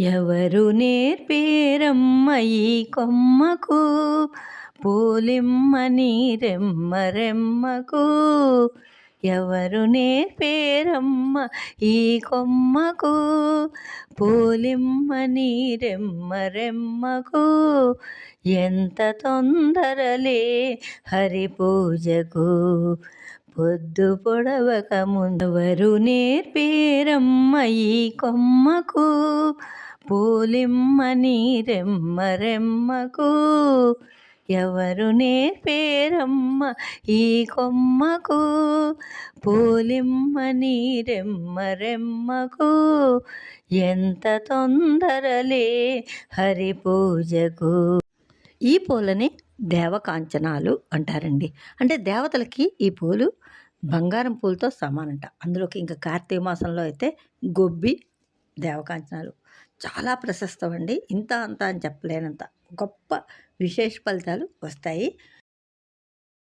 ఎవరు నేర్పేరమ్మ ఈ కొమ్మకు? పూలిమ్మని నీరెమ్మ రెమ్మకు. ఎవరు నేర్పేరమ్మ ఈ కొమ్మకు? పూలిమ్మని నీరెమ్మ రెమ్మకు. ఎంత తొందరలే హరి పూజకు. పొద్దు పొడవక ముందవరు నేర్పేరమ్మ ఈ కొమ్మకు? పూలిమ్మని రెమ్మ రెమ్మకు. ఎవరు నేర్పేరమ్మ ఈ కొమ్మకు? పూలిమ్మని రెమ్మ రెమ్మకు. ఎంత తొందరలే హరి పూజకు ఈ పూలని దేవకాంచనాలు అంటారండి. అంటే దేవతలకి ఈ పూలు బంగారం పూలతో సమానంట. అందులోకి ఇంకా కార్తీక మాసంలో అయితే గొబ్బి దేవకాంచనాలు చాలా ప్రశస్తం అండి ఇంత అంత అని చెప్పలేనంత. గొప్ప విశేష ఫలితాలు వస్తాయి.